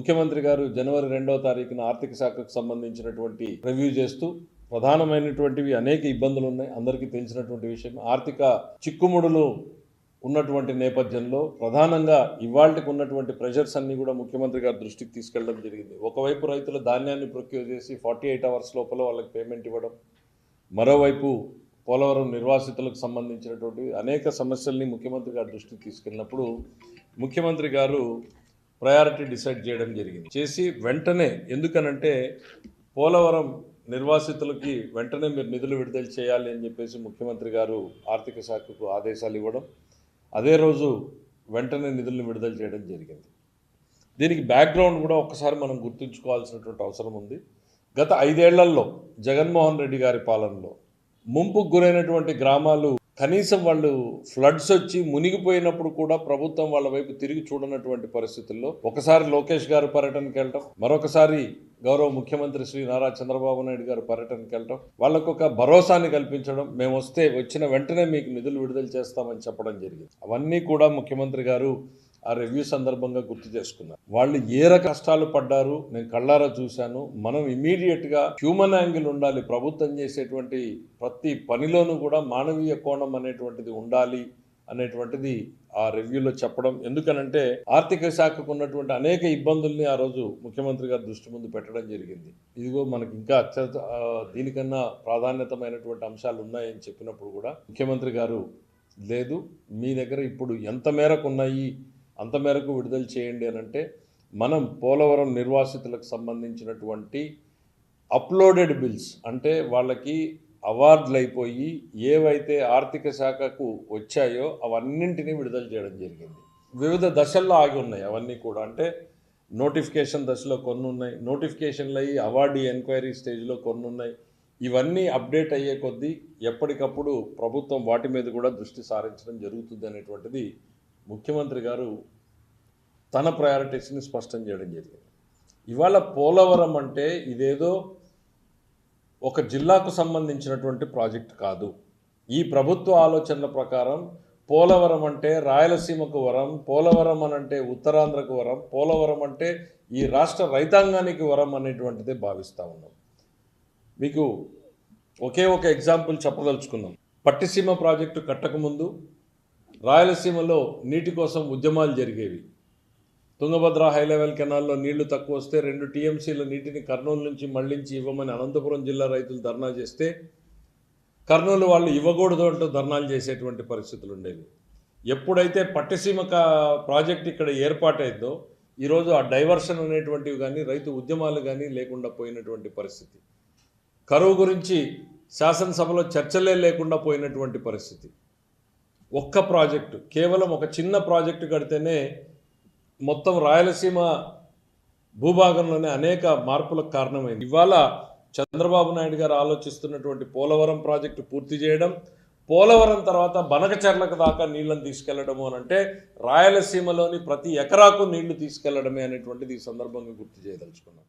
ముఖ్యమంత్రి గారు జనవరి రెండవ తారీఖున ఆర్థిక శాఖకు సంబంధించినటువంటి రివ్యూ చేస్తూ ప్రధానమైనటువంటివి అనేక ఇబ్బందులు ఉన్నాయి. అందరికీ తెలిసినటువంటి విషయం ఆర్థిక చిక్కుముడులు ఉన్నటువంటి నేపథ్యంలో ప్రధానంగా ఇవాళకి ఉన్నటువంటి ప్రెషర్స్ అన్నీ కూడా ముఖ్యమంత్రి గారి దృష్టికి తీసుకెళ్ళడం జరిగింది. ఒకవైపు రైతుల ధాన్యాన్ని ప్రొక్యూర్ చేసి ఫార్టీ ఎయిట్ అవర్స్ లోపల వాళ్ళకి పేమెంట్ ఇవ్వడం మరోవైపు పోలవరం నిర్వాసితులకు సంబంధించినటువంటి అనేక సమస్యల్ని ముఖ్యమంత్రి గారి దృష్టికి తీసుకెళ్ళినప్పుడు ముఖ్యమంత్రి గారు ప్రయారిటీ డిసైడ్ చేయడం జరిగింది. చేసి వెంటనే ఎందుకనంటే పోలవరం నిర్వాసితులకి వెంటనే మీరు నిధులు విడుదల చేయాలి అని చెప్పేసి ముఖ్యమంత్రి గారు ఆర్థిక శాఖకు ఆదేశాలు ఇవ్వడం అదే రోజు వెంటనే నిధులను విడుదల చేయడం జరిగింది. దీనికి బ్యాక్గ్రౌండ్ కూడా ఒక్కసారి మనం గుర్తుంచుకోవాల్సినటువంటి అవసరం ఉంది. గత ఐదేళ్ళలో జగన్మోహన్ రెడ్డి గారి పాలనలో ముంపుకు గురైనటువంటి గ్రామాలు కనీసం వాళ్ళు ఫ్లడ్స్ వచ్చి మునిగిపోయినప్పుడు కూడా ప్రభుత్వం వాళ్ళ వైపు తిరిగి చూడనటువంటి పరిస్థితుల్లో ఒకసారి లోకేష్ గారు పర్యటనకి వెళ్ళటం మరొకసారి గౌరవ ముఖ్యమంత్రి శ్రీ నారా చంద్రబాబు నాయుడు గారు పర్యటనకి వెళ్ళటం వాళ్ళకు ఒక భరోసాని కల్పించడం మేము వస్తే వచ్చిన వెంటనే మీకు నిధులు విడుదల చేస్తామని చెప్పడం జరిగింది. అవన్నీ కూడా ముఖ్యమంత్రి గారు ఆ రివ్యూ సందర్భంగా గుర్తు చేసుకున్నారు వాళ్ళు ఏ రక కష్టాలు పడ్డారు నేను కళ్ళారా చూశాను. మనం ఇమీడియట్గా హ్యూమన్ యాంగిల్ ఉండాలి. ప్రభుత్వం చేసేటువంటి ప్రతి పనిలోనూ కూడా మానవీయ కోణం అనేటువంటిది ఉండాలి అనేటువంటిది ఆ రివ్యూలో చెప్పడం. ఎందుకనంటే ఆర్థిక శాఖకు ఉన్నటువంటి అనేక ఇబ్బందుల్ని ఆ రోజు ముఖ్యమంత్రి గారి దృష్టి ముందు పెట్టడం జరిగింది. ఇదిగో మనకి ఇంకా అత్యంత దీనికన్నా ప్రాధాన్యతమైనటువంటి అంశాలు ఉన్నాయని చెప్పినప్పుడు కూడా ముఖ్యమంత్రి గారు లేదు మీ దగ్గర ఇప్పుడు ఎంత మేరకు ఉన్నాయి? అంత మేరకు విడుదల చేయండి అని అంటే మనం పోలవరం నిర్వాసితులకు సంబంధించినటువంటి అప్లోడెడ్ బిల్స్ అంటే వాళ్ళకి అవార్డులు అయిపోయి ఏవైతే ఆర్థిక శాఖకు వచ్చాయో అవన్నింటినీ విడుదల చేయడం జరిగింది. వివిధ దశల్లో ఆగి ఉన్నాయి అవన్నీ కూడా. అంటే నోటిఫికేషన్ దశలో కొన్ని ఉన్నాయి. నోటిఫికేషన్లు అయ్యి అవార్డు ఎంక్వైరీ స్టేజ్లో కొన్ని ఉన్నాయి. ఇవన్నీ అప్డేట్ అయ్యే కొద్దీ ఎప్పటికప్పుడు ప్రభుత్వం వాటి మీద కూడా దృష్టి సారించడం జరుగుతుంది అనేటువంటిది ముఖ్యమంత్రి గారు తన ప్రయారిటీస్ని స్పష్టం చేయడం జరిగింది. ఇవాళ పోలవరం అంటే ఇదేదో ఒక జిల్లాకు సంబంధించినటువంటి ప్రాజెక్ట్ కాదు. ఈ ప్రభుత్వ ఆలోచనల ప్రకారం పోలవరం అంటే రాయలసీమకు వరం పోలవరం అని అంటే ఉత్తరాంధ్రకు వరం పోలవరం అంటే ఈ రాష్ట్ర రైతాంగానికి వరం అనేటువంటిదే భావిస్తూ ఉన్నాం. మీకు ఒకే ఒక ఎగ్జాంపుల్ చెప్పదలుచుకుందాం పట్టిసీమ ప్రాజెక్టు కట్టకముందు రాయలసీమలో నీటి కోసం ఉద్యమాలు జరిగేవి. తుంగభద్ర హై లెవెల్ కెనాల్లో నీళ్ళు తక్కువ వస్తే రెండు టీఎంసీల నీటిని కర్నూలు నుంచి మళ్ళించి ఇవ్వమని అనంతపురం జిల్లా రైతులు ధర్నా చేస్తే కర్నూలు వాళ్ళు ఇవ్వకూడదు అంటూ ధర్నాలు చేసేటువంటి పరిస్థితులు ఉండేవి. ఎప్పుడైతే పట్టిసీమ ప్రాజెక్ట్ ఇక్కడ ఏర్పాటైందో ఈరోజు ఆ డైవర్షన్ అనేటువంటివి కానీ రైతు ఉద్యమాలు కానీ లేకుండా పోయినటువంటి పరిస్థితి. కరువు గురించి శాసనసభలో చర్చలే లేకుండా పోయినటువంటి పరిస్థితి. ఒక్క ప్రాజెక్టు కేవలం ఒక చిన్న ప్రాజెక్టు కడితేనే మొత్తం రాయలసీమ భూభాగంలోనే అనేక మార్పులకు కారణమైంది. ఇవాళ చంద్రబాబు నాయుడు గారు ఆలోచిస్తున్నటువంటి పోలవరం ప్రాజెక్టు పూర్తి చేయడం పోలవరం తర్వాత బనకచెర్లకు దాకా నీళ్ళను తీసుకెళ్ళడము అని అంటే రాయలసీమలోని ప్రతి ఎకరాకు నీళ్ళు తీసుకెళ్ళడమే అనేటువంటిది ఈ సందర్భంగా గుర్తు చేయదలుచుకున్నాం.